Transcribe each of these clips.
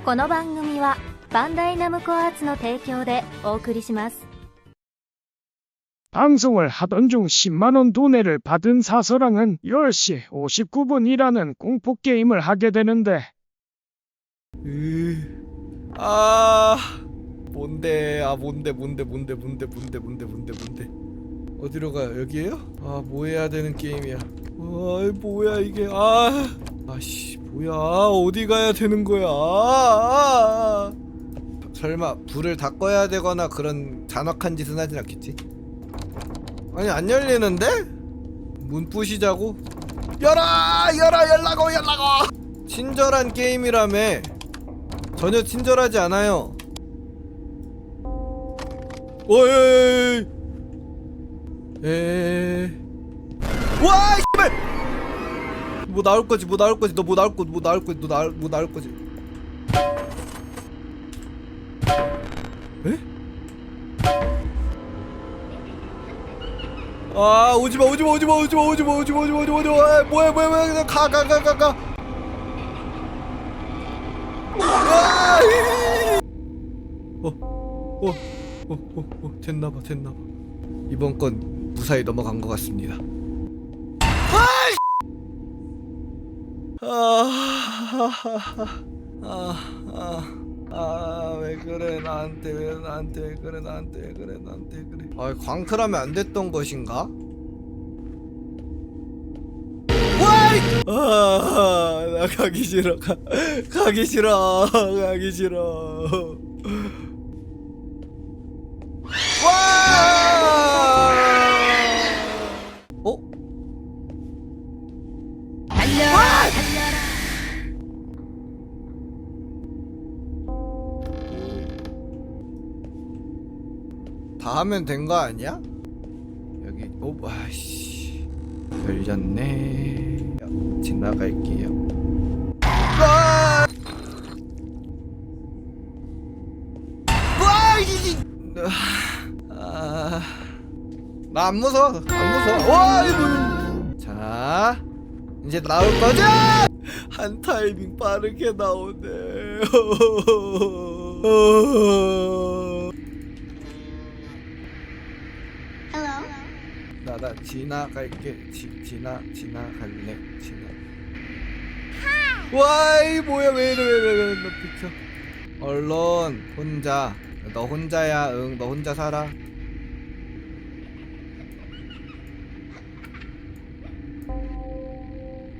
この番組はバンダイナムコアーツの提供でお送りします 방송을 하던 중 10만원 돈해를 받은 사서랑은 10시 59분이라는 공포게임을 하게 되는데 으... 아 뭔데 아 뭔데 뭔데 뭔데 뭔데 뭔데 뭔데 뭔데 뭔데 어디로 가요 여기에요? 아 뭐 해야 되는 게임이야 아 뭐야 이게 아 아씨 뭐야 어디 가야 되는 거야. 설마 불을 다 꺼야 되거나 그런 잔악한 짓은 하진 않겠지? 아니 안 열리는데? 문 부시자고? 열어 열어 열라고 열라고 친절한 게임이라며 전혀 친절하지 않아요. 오이. 에. 와. 뭐 나올 거지? 뭐 나올 거지? 너 뭐 나올 거? 뭐 나올 거지? 너 나올 거지? 에? 아, 오지 마. 오지 마. 오지 마. 오지 마. 오지 마. 오지 마. 오지 마. 오지 마. 오지 마. 아, 뭐야? 뭐야? 뭐야? 가가 가 가 가. 아! 어, 어, 어, 됐나봐, 됐나봐. 이번 건 무사히 넘어간 것 같습니다. 아, 아, 아, 아, 왜 그래 나한테 왜 나한테 왜 그래 나한테 왜 그래 나한테 왜 그래? 아, 광클하면 안 됐던 것인가? 와이! 아, 나 가기 싫어. 가, 가기 싫어. 가기 싫어. 와! 다 하면 된 거 아니야? 여기 오 아씨. 열렸네. 지나갈게요. 아! 이- 아, 나 안 무서워 안 무서워. 와 이거. 자 이제 나올 거죠? 한 타이밍 빠르게 나오네 나 나 지나갈게. 지, 지나 지나갈래. 지나. 와이 뭐야. 왜 이래 왜 이래 너 비켜. 얼른 혼자. 너 혼자야 응. 너 혼자 살아.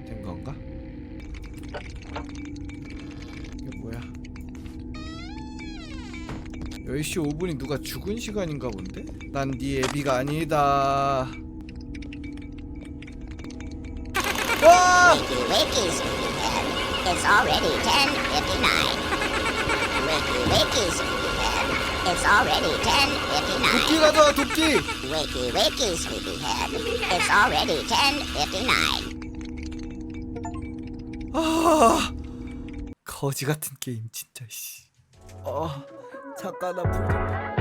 된 건가? 이게 뭐야? 10시 5분이 누가 죽은 시간인가 본데? 난 네 애비가 아니다 와! Wakey, wakey, sleepyhead. It's already 10.59. Wakey, wakey, sleepyhead. It's already 10.59. 도끼 가져와 도끼! Wakey, wakey, sleepyhead. It's already 10.59. 아 거지 같은 게임 진짜 씨. 어 잠깐 나불 좀